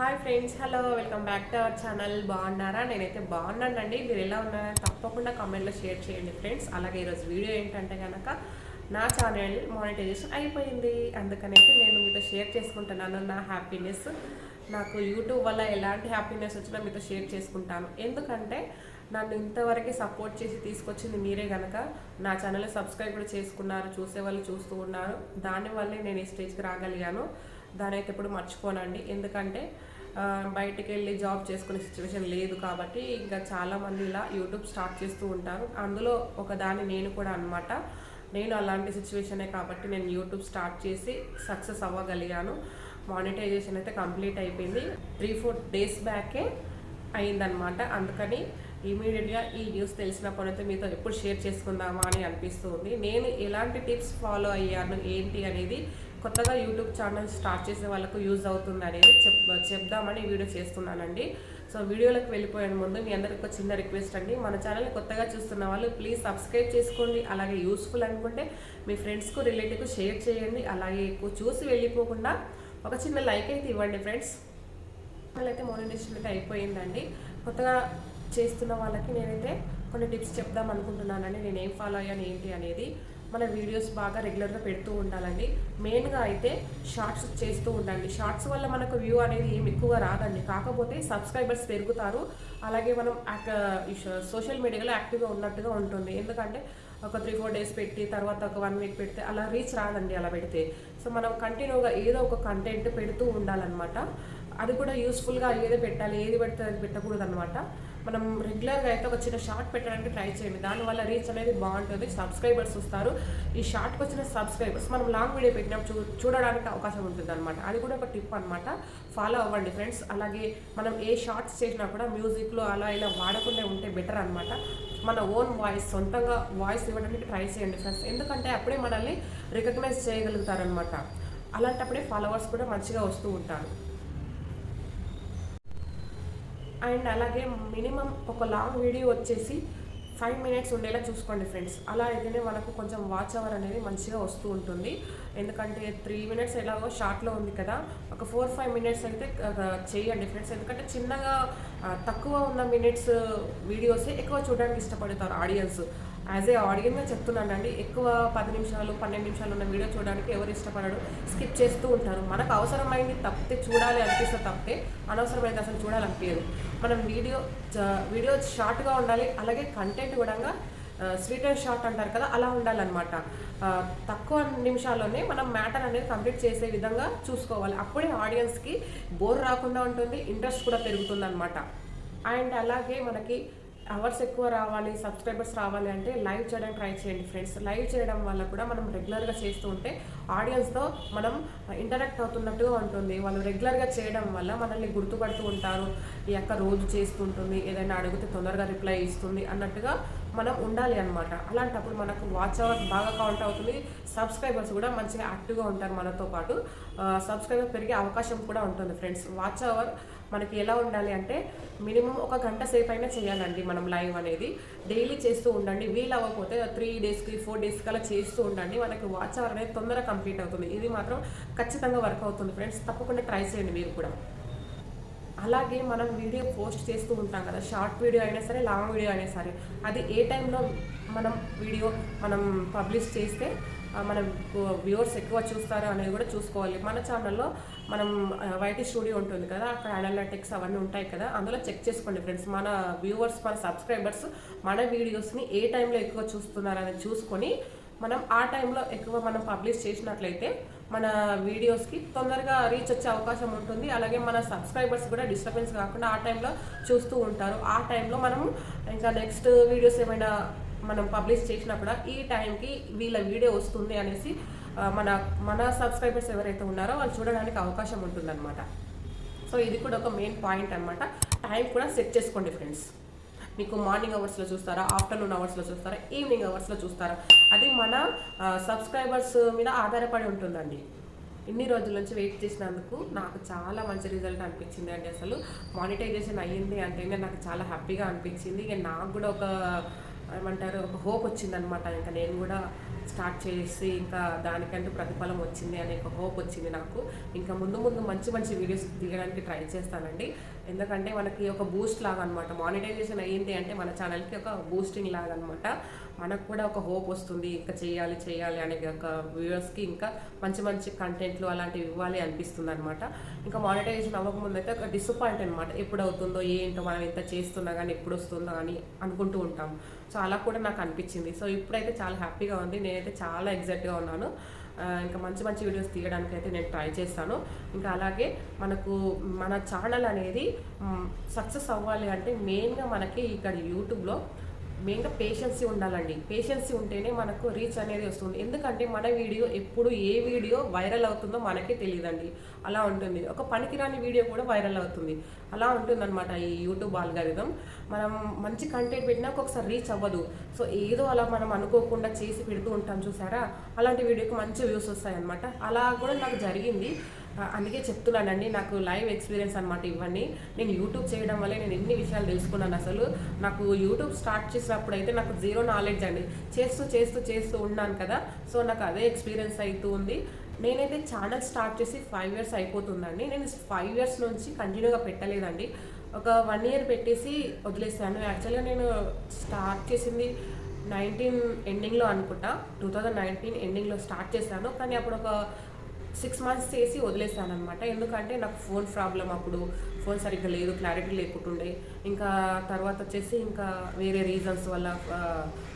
Hi friends hello welcome back to our channel. బాగున్నారా? నేనైతే బాగున్నానండి. మీరు ఎలా ఉన్నారో తప్పకుండా కామెంట్లో షేర్ చేయండి ఫ్రెండ్స్. అలాగే ఈరోజు వీడియో ఏంటంటే కనుక నా ఛానల్ మానిటైజేషన్ అయిపోయింది. అందుకనైతే నేను మీతో షేర్ చేసుకుంటున్నాను నా హ్యాపీనెస్. నాకు యూట్యూబ్ వల్ల ఎలాంటి హ్యాపీనెస్ వచ్చినా మీతో షేర్ చేసుకుంటాను. ఎందుకంటే నన్ను ఇంతవరకు సపోర్ట్ చేసి తీసుకొచ్చింది మీరే కనుక నా ఛానల్ సబ్స్క్రైబ్ కూడా చేసుకున్నారు చూసే వాళ్ళు చూస్తూ ఉన్నారు. దానివల్లే నేను ఈ స్టేజ్కి రాగలిగాను. దాని అయితే ఎప్పుడు మర్చిపోనండి. ఎందుకంటే బయటికి వెళ్ళి జాబ్ చేసుకునే సిచ్యువేషన్ లేదు కాబట్టి ఇంకా చాలామంది ఇలా యూట్యూబ్ స్టార్ట్ చేస్తూ ఉంటారు. అందులో ఒక దాన్ని నేను కూడా అనమాట నేను అలాంటి సిచ్యువేషనే కాబట్టి నేను యూట్యూబ్ స్టార్ట్ చేసి సక్సెస్ అవ్వగలిగాను. మానిటైజేషన్ అయితే కంప్లీట్ అయిపోయింది. త్రీ ఫోర్ డేస్ బ్యాకే అయిందనమాట అందుకని ఇమీడియట్గా ఈ న్యూస్ తెలిసినప్పుడైతే అయితే మీతో ఎప్పుడు షేర్ చేసుకుందామా అని అనిపిస్తుంది. నేను ఎలాంటి టిప్స్ ఫాలో అయ్యాను ఏంటి అనేది కొత్తగా యూట్యూబ్ ఛానల్ స్టార్ట్ చేసే వాళ్ళకు యూజ్ అవుతుంది అనేది చెప్ చెప్దామని వీడియో చేస్తున్నానండి. సో వీడియోలకు వెళ్ళిపోయే ముందు మీ అందరికి ఒక చిన్న రిక్వెస్ట్ అండి. మన ఛానల్ని కొత్తగా చూస్తున్న వాళ్ళు ప్లీజ్ సబ్స్క్రైబ్ చేసుకోండి. అలాగే యూస్ఫుల్ అనుకుంటే మీ ఫ్రెండ్స్కు రిలేటివ్కు షేర్ చేయండి. అలాగే ఎక్కువ చూసి వెళ్ళిపోకుండా ఒక చిన్న లైక్ అయితే ఇవ్వండి ఫ్రెండ్స్. అయితే మోనిటేషన్ అయితే అయిపోయిందండి. కొత్తగా చేస్తున్న వాళ్ళకి నేనైతే కొన్ని టిప్స్ చెప్దాం అనుకుంటున్నానండి. నేను ఏం ఫాలో అయ్యాను ఏంటి అనేది. మన వీడియోస్ బాగా రెగ్యులర్గా పెడుతూ ఉండాలండి. మెయిన్గా అయితే షార్ట్స్ చేస్తూ ఉండండి. షార్ట్స్ వల్ల మనకు వ్యూ అనేది ఏం ఎక్కువగా రాదండి. కాకపోతే సబ్స్క్రైబర్స్ పెరుగుతారు. అలాగే మనం సోషల్ మీడియాలో యాక్టివ్గా ఉన్నట్టుగా ఉంటుంది. ఎందుకంటే ఒక త్రీ ఫోర్ డేస్ పెట్టి తర్వాత ఒక వన్ వీక్ పెడితే అలా రీచ్ రాదండి అలా పెడితే. సో మనం కంటిన్యూగా ఏదో ఒక కంటెంట్ పెడుతూ ఉండాలన్నమాట. అది కూడా యూస్ఫుల్గా ఏది పెట్టాలి ఏది పెడితే అది పెట్టకూడదు అనమాట మనం రెగ్యులర్గా అయితే ఒక చిన్న షార్ట్ పెట్టడానికి ట్రై చేయండి. దానివల్ల రీచ్ అనేది బాగుంటుంది. సబ్స్క్రైబర్స్ వస్తారు. ఈ షార్ట్కి వచ్చిన సబ్స్క్రైబర్స్ మనం లాంగ్ వీడియో పెట్టినప్పుడు చూ చూడడానికి అవకాశం ఉంటుంది అనమాట అది కూడా ఒక టిప్ అనమాట ఫాలో అవ్వండి ఫ్రెండ్స్ అలాగే మనం ఏ షార్ట్స్ చేసినా కూడా మ్యూజిక్లో అలా ఇలా వాడకుండా ఉంటే బెటర్ అనమాట మన ఓన్ వాయిస్ సొంతంగా వాయిస్ ఇవ్వడానికి ట్రై చేయండి ఫ్రెండ్స్ ఎందుకంటే అప్పుడే మనల్ని రికగ్నైజ్ చేయగలుగుతారనమాట అలాంటప్పుడే ఫాలోవర్స్ కూడా మంచిగా వస్తూ ఉంటారు. అండ్ అలాగే మినిమం ఒక లాంగ్ వీడియో వచ్చేసి ఫైవ్ మినిట్స్ ఉండేలా చూసుకోండి ఫ్రెండ్స్. అలా అయితేనే మనకు కొంచెం వాచ్ అవర్ అనేది మంచిగా వస్తూ ఉంటుంది. ఎందుకంటే త్రీ మినిట్స్ ఎలాగో షార్ట్లో ఉంది కదా ఒక ఫోర్ ఫైవ్ మినిట్స్ అయితే చేయండి ఫ్రెండ్స్. ఎందుకంటే చిన్నగా తక్కువ ఉన్న మినిట్స్ వీడియోసే ఎక్కువ చూడడానికి ఇష్టపడతారు ఆడియన్స్. యాజ్ ఏ ఆడియన్గా చెప్తున్నానండి ఎక్కువ పది నిమిషాలు పన్నెండు నిమిషాలు ఉన్న వీడియో చూడడానికి ఎవరు ఇష్టపడరు స్కిప్ చేస్తూ ఉంటారు. మనకు అవసరమైంది తప్పితే చూడాలి అనిపిస్తే తప్పితే అనవసరమైంది అసలు చూడాలనిపించదు. మనం వీడియో చ- వీడియో షార్ట్గా ఉండాలి అలాగే కంటెంట్ కూడా స్వీట్ అండ్ షార్ట్ అంటారు కదా అలా ఉండాలన్నమాట. తక్కువ నిమిషాల్లోనే మనం మ్యాటర్ అనేది కంప్లీట్ చేసే విధంగా చూసుకోవాలి. అప్పుడే ఆడియన్స్కి బోర్ రాకుండా ఉంటుంది ఇంట్రెస్ట్ కూడా పెరుగుతుంది అనమాట అండ్ అలాగే మనకి అవర్స్ ఎక్కువ రావాలి సబ్స్క్రైబర్స్ రావాలి అంటే లైవ్ చేయడానికి ట్రై చేయండి ఫ్రెండ్స్. లైవ్ చేయడం వల్ల కూడా మనం రెగ్యులర్గా చేస్తూ ఉంటే ఆడియన్స్తో మనం ఇంటరాక్ట్ అవుతున్నట్టుగా ఉంటుంది. వాళ్ళు రెగ్యులర్గా చేయడం వల్ల మనల్ని గుర్తుపడుతూ ఉంటారు. ఈ అక్క రోజు చేస్తుంటుంది ఏదైనా అడిగితే తొందరగా రిప్లై ఇస్తుంది అన్నట్టుగా మనం ఉండాలి అనమాట అలాంటప్పుడు మనకు వాచ్ అవర్ బాగా కౌంట్ అవుతుంది. సబ్స్క్రైబర్స్ కూడా మంచిగా యాక్టివ్గా ఉంటారు మనతో పాటు. సబ్స్క్రైబర్ పెరిగే అవకాశం కూడా ఉంటుంది ఫ్రెండ్స్. వాచ్ అవర్ మనకి ఎలా ఉండాలి అంటే మినిమం ఒక గంట సేపు అయినా చేయాలండి మనం లైవ్ అనేది. డైలీ చేస్తూ ఉండండి. వీలు అవ్వకపోతే త్రీ డేస్కి ఫోర్ డేస్కి అలా చేస్తూ ఉండండి. మనకి వాచ్ అవర్ అనేది తొందరగా కంప్లీట్ అవుతుంది. ఇది మాత్రం ఖచ్చితంగా వర్క్ అవుతుంది ఫ్రెండ్స్. తప్పకుండా ట్రై చేయండి మీరు కూడా. అలాగే మనం వీడియో పోస్ట్ చేస్తూ ఉంటాం కదా. షార్ట్ వీడియో అయినా సరే లాంగ్ వీడియో అయినా సరే. అది ఏ టైంలో మనం వీడియో మనం పబ్లిష్ చేస్తే మన వ్యూవర్స్ ఎక్కువ చూస్తారు అనేది కూడా చూసుకోవాలి. మన ఛానల్లో మనం వైటీ స్టూడియో ఉంటుంది కదా అక్కడ అనాలిటిక్స్ అవన్నీ ఉంటాయి కదా అందులో చెక్ చేసుకోండి ఫ్రెండ్స్ మన వ్యూవర్స్ మన సబ్స్క్రైబర్స్ మన వీడియోస్ని ఏ టైంలో ఎక్కువ చూస్తున్నారు అనేది చూసుకొని మనం ఆ టైంలో ఎక్కువ మనం పబ్లిష్ చేసినట్లయితే మన వీడియోస్కి తొందరగా రీచ్ వచ్చే అవకాశం ఉంటుంది. అలాగే మన సబ్స్క్రైబర్స్ కూడా డిస్టర్బెన్స్ కాకుండా ఆ టైంలో చూస్తూ ఉంటారు. ఆ టైంలో మనం ఇంకా నెక్స్ట్ వీడియోస్ ఏమైనా మనం పబ్లిష్ చేసినా కూడా ఈ టైంకి వీళ్ళ వీడియో వస్తుంది అనేసి మన మన సబ్స్క్రైబర్స్ ఎవరైతే ఉన్నారో వాళ్ళు చూడడానికి అవకాశం ఉంటుందన్నమాట. సో ఇది కూడా ఒక మెయిన్ పాయింట్ అనమాట టైం కూడా సెట్ చేసుకోండి ఫ్రెండ్స్ మీకు మార్నింగ్ అవర్స్లో చూస్తారా ఆఫ్టర్నూన్ అవర్స్లో చూస్తారా ఈవినింగ్ అవర్స్లో చూస్తారా? అది మన సబ్స్క్రైబర్స్ మీద ఆధారపడి ఉంటుందండి. ఇన్ని రోజుల నుంచి వెయిట్ చేసినందుకు నాకు చాలా మంచి రిజల్ట్ అనిపించింది అండి అసలు. మానిటైజేషన్ అయ్యింది అంటేనే నాకు చాలా హ్యాపీగా అనిపించింది. ఇక నాకు కూడా ఒక ఏమంటారు ఒక హోప్ వచ్చిందనమాట. ఇంకా నేను కూడా స్టార్ట్ చేసి ఇంకా దానికంటూ ప్రతిఫలం వచ్చింది అనే ఒక హోప్ వచ్చింది నాకు. ఇంకా ముందు ముందు మంచి మంచి వీడియోస్ తీయడానికి ట్రై చేస్తానండి. ఎందుకంటే మనకి ఒక బూస్ట్ లాగా అనమాట మానిటైజేషన్ అయ్యింది అంటే మన ఛానల్కి ఒక బూస్టింగ్ లాగా అనమాట మనకు కూడా ఒక హోప్ వస్తుంది ఇంకా చేయాలి చేయాలి అనే ఒక వ్యూవర్స్కి ఇంకా మంచి మంచి కంటెంట్లు అలాంటివి ఇవ్వాలి అనిపిస్తుంది అనమాట ఇంకా మానిటైజేషన్ అవ్వకముందు అయితే ఒక డిసప్పాయింట్ అనమాట. ఎప్పుడు అవుతుందో ఏంటో మనం ఎంత చేస్తున్నా కానీ ఎప్పుడు వస్తుందో అని అనుకుంటూ ఉంటాం సో అలా కూడా నాకు అనిపించింది. సో ఇప్పుడైతే చాలా హ్యాపీగా ఉంది. నేనైతే చాలా ఎగ్జైట్గా ఉన్నాను. ఇంకా మంచి మంచి వీడియోస్ తీయడానికి అయితే నేను ట్రై చేస్తాను. ఇంకా అలాగే మనకు మన ఛానల్ అనేది సక్సెస్ అవ్వాలి అంటే మెయిన్గా మనకి ఇక్కడ యూట్యూబ్లో మెయిన్గా పేషెన్సీ ఉండాలండి. పేషెన్సీ ఉంటేనే మనకు రీచ్ అనేది వస్తుంది. ఎందుకంటే మన వీడియో ఎప్పుడు ఏ వీడియో వైరల్ అవుతుందో మనకే తెలియదండి. అలా ఉంటుంది. ఒక పనికిరాని వీడియో కూడా వైరల్ అవుతుంది. అలా ఉంటుందన్నమాట ఈ యూట్యూబ్ ఆల్గారిథం మనం మంచి కంటెంట్ పెట్టినాక ఒకసారి రీచ్ అవ్వదు. సో ఏదో అలా మనం అనుకోకుండా చేసి పెడుతూ ఉంటాం చూసారా? అలాంటి వీడియోకి మంచి వ్యూస్ వస్తాయన్నమాట. అలా కూడా నాకు జరిగింది. అందుకే చెప్తున్నానండి నాకు లైవ్ ఎక్స్పీరియన్స్ అనమాట ఇవన్నీ నేను యూట్యూబ్ చేయడం వల్ల నేను ఎన్ని విషయాలు తెలుసుకున్నాను అసలు. నాకు యూట్యూబ్ స్టార్ట్ చేసినప్పుడు అయితే నాకు జీరో నాలెడ్జ్ అండి. చేస్తూ చేస్తూ చేస్తూ ఉన్నాను కదా. సో నాకు అదే ఎక్స్పీరియన్స్ అవుతూ ఉంది. నేనైతే ఛానల్ స్టార్ట్ చేసి ఫైవ్ ఇయర్స్ అయిపోతుందండి. నేను ఫైవ్ ఇయర్స్ నుంచి కంటిన్యూగా పెట్టలేదండి. ఒక వన్ ఇయర్ పెట్టేసి వదిలేసాను. యాక్చువల్గా నేను స్టార్ట్ చేసింది నైన్టీన్ ఎండింగ్లో అనుకుంటా. టూ థౌజండ్ నైన్టీన్ ఎండింగ్లో స్టార్ట్ చేశాను. కానీ అప్పుడు ఒక సిక్స్ మంత్స్ చేసి వదిలేసాను అనమాట ఎందుకంటే నాకు ఫోన్ ప్రాబ్లం అప్పుడు. ఫోన్ సరిగ్గా లేదు క్లారిటీ లేకుంటుండే. ఇంకా తర్వాత వచ్చేసి ఇంకా వేరే రీజన్స్ వల్ల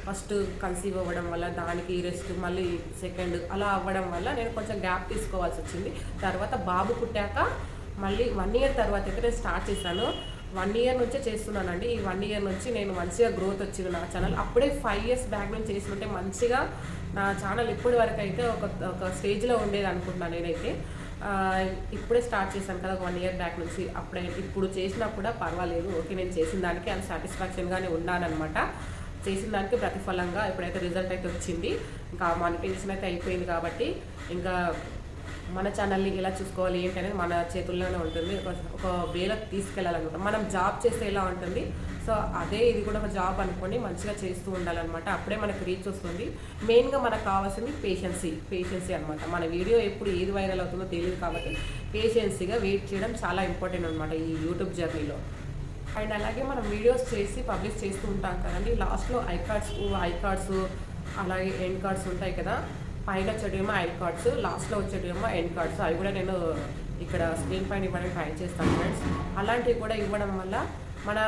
ఫస్ట్ కన్సీవ్ అవ్వడం వల్ల దానికి రెస్ట్ మళ్ళీ సెకండ్ అలా అవ్వడం వల్ల నేను కొంచెం గ్యాప్ తీసుకోవాల్సి వచ్చింది. తర్వాత బాబు పుట్టాక మళ్ళీ వన్ ఇయర్ తర్వాత అయితే నేను స్టార్ట్ చేశాను. వన్ ఇయర్ నుంచే చేస్తున్నానండి. ఈ వన్ ఇయర్ నుంచి నేను మంచిగా గ్రోత్ వచ్చింది నా ఛానల్ అప్పుడే ఫైవ్ ఇయర్స్ బ్యాక్ నుంచి చేస్తుంటే మంచిగా నా ఛానల్ ఇప్పటి వరకు అయితే ఒక ఒక స్టేజ్లో ఉండేది అనుకుంటున్నాను నేనైతే. ఇప్పుడే స్టార్ట్ చేశాను కదా ఒక వన్ ఇయర్ బ్యాక్ నుంచి. అప్పుడే ఇప్పుడు చేసినా కూడా పర్వాలేదు. ఓకే నేను చేసిన దానికి అంత సాటిస్ఫాక్షన్గానే ఉన్నానన్నమాట. చేసిన దానికి ప్రతిఫలంగా ఇప్పుడైతే రిజల్ట్ అయితే వచ్చింది. ఇంకా మానిటైజేషన్ అయితే అయిపోయింది కాబట్టి ఇంకా మన ఛానల్ని ఎలా చూసుకోవాలి ఏంటి అనేది మన చేతుల్లోనే ఉంటుంది. ఒక వేలో తీసుకెళ్ళాలన్నమాట. మనం జాబ్ చేస్తే ఎలా ఉంటుంది? సో అదే ఇది కూడా ఒక జాబ్ అనుకోండి మంచిగా చేస్తూ ఉండాలన్నమాట. అప్పుడే మనకు రీచ్ వస్తుంది. మెయిన్గా మనకు కావాల్సింది పేషెన్సీ పేషెన్సీ అనమాట మన వీడియో ఎప్పుడు ఏది వైరల్ అవుతుందో తెలియదు కాబట్టి పేషెన్సీగా వెయిట్ చేయడం చాలా ఇంపార్టెంట్ అనమాట ఈ యూట్యూబ్ జర్నీలో అండ్ అలాగే మనం వీడియోస్ చేసి పబ్లిష్ చేస్తూ ఉంటాం కదండి. లాస్ట్లో ఐ కార్డ్స్ ఐ కార్డ్స్ అలాగే ఎండ్ కార్డ్స్ ఉంటాయి కదా. పైన వచ్చేటేమో ఐ కార్డ్స్ లాస్ట్లో వచ్చేటేమో ఎండ్ కార్డ్స్. అవి కూడా నేను ఇక్కడ స్క్రీన్ పైన ఇవ్వడానికి ట్రై చేస్తాను ఫ్రెండ్స్. అలాంటివి కూడా ఇవ్వడం వల్ల మన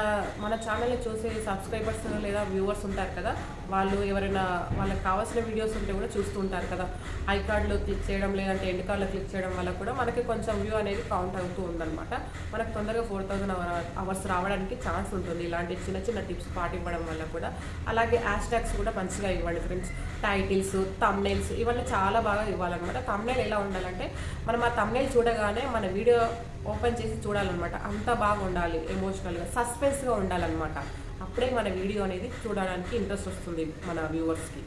మన ఛానల్ని చూసే సబ్స్క్రైబర్స్ లేదా వ్యూవర్స్ ఉంటారు కదా వాళ్ళు ఎవరైనా వాళ్ళకి కావాల్సిన వీడియోస్ ఉంటే కూడా చూస్తూ ఉంటారు కదా. ఐ కార్డ్లో క్లిక్ చేయడం లేదంటే ఎండ్ కార్డ్లో క్లిక్ చేయడం వల్ల కూడా మనకి కొంచెం వ్యూ అనేది కౌంట్ అవుతూ ఉందన్నమాట. మనకు తొందరగా ఫోర్ థౌజండ్ అవర్స్ రావడానికి ఛాన్స్ ఉంటుంది. ఇలాంటి చిన్న చిన్న టిప్స్ పాటివ్వడం వల్ల కూడా. అలాగే హ్యాష్ ట్యాగ్స్ కూడా మంచిగా ఇవ్వండి ఫ్రెండ్స్ టైటిల్స్ తమ్నైల్స్ ఇవన్నీ చాలా బాగా ఇవ్వాలన్నమాట. తమ్నైల్ ఎలా ఉండాలంటే మనం ఆ తమ్నైల్ చూడగానే మన వీడియో ఓపెన్ చేసి చూడాలన్నమాట. అంత బాగా ఉండాలి ఎమోషనల్గా సస్పెన్స్గా ఉండాలన్నమాట. అప్పుడే మన వీడియో అనేది చూడడానికి ఇంట్రెస్ట్ వస్తుంది మన వ్యూవర్స్కి.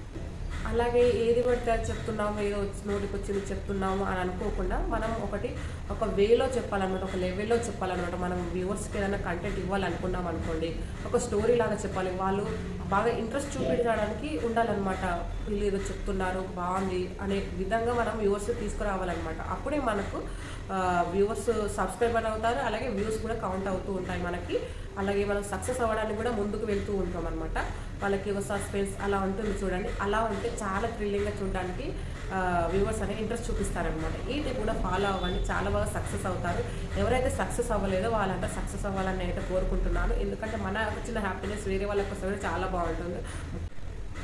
అలాగే ఏది పడితే అది చెప్తున్నాము ఏదో నోటికి వచ్చింది చెప్తున్నాము అని అనుకోకుండా మనం ఒకటి ఒక వేలో చెప్పాలన్నమాట ఒక లెవెల్లో చెప్పాలన్నమాట. మనం వ్యూవర్స్కి ఏదైనా కంటెంట్ ఇవ్వాలనుకున్నాం అనుకోండి ఒక స్టోరీ లాగా చెప్పాలి. వాళ్ళు బాగా ఇంట్రెస్ట్ చూపించడానికి ఉండాలన్నమాట. వీళ్ళు ఏదో చెప్తున్నారు బాగుంది అనే విధంగా మనం వ్యూవర్స్ తీసుకురావాలన్నమాట. అప్పుడే మనకు వ్యూవర్స్ సబ్స్క్రైబర్ అవుతారు అలాగే వ్యూస్ కూడా కౌంట్ అవుతూ ఉంటాయి మనకి. అలాగే మనం సక్సెస్ అవ్వడానికి కూడా ముందుకు వెళ్తూ ఉంటాం అనమాట వాళ్ళకి ఒక సస్పెన్స్ అలా ఉంటుంది చూడండి. అలా ఉంటే చాలా థ్రిల్లింగ్గా చూడడానికి వ్యూవర్స్ అనేది ఇంట్రెస్ట్ చూపిస్తారనమాట ఈ కూడా ఫాలో అవ్వండి. చాలా బాగా సక్సెస్ అవుతారు. ఎవరైతే సక్సెస్ అవ్వలేదో వాళ్ళంతా సక్సెస్ అవ్వాలని అయితే కోరుకుంటున్నాను. ఎందుకంటే మన చిన్న హ్యాపీనెస్ వేరే వాళ్ళకి వస్తే చాలా బాగుంటుంది.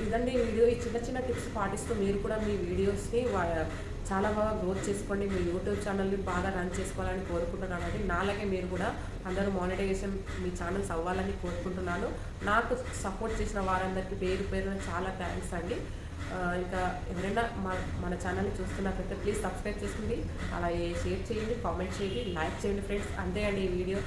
ఇదండి వీడియో ఈ చిన్న చిన్న టిప్స్ పాటిస్తూ మీరు కూడా మీ వీడియోస్ని చాలా బాగా గ్రోత్ చేసుకోండి. మీ యూట్యూబ్ ఛానల్ని బాగా రన్ చేసుకోవాలని కోరుకుంటున్నాను. అండి నాలాగే మీరు కూడా అందరూ మానిటైజేషన్ మీ ఛానల్స్ అవ్వాలని కోరుకుంటున్నాను. నాకు సపోర్ట్ చేసిన వారందరికీ పేరు పేరున చాలా థ్యాంక్స్ అండి. ఇంకా ఎవరైనా మా మన ఛానల్ని చూస్తున్నట్లయితే ప్లీజ్ సబ్స్క్రైబ్ చేసుకోండి అలాగే షేర్ చేయండి కామెంట్ చేయండి లైక్ చేయండి ఫ్రెండ్స్ అంతే అండి ఈ వీడియో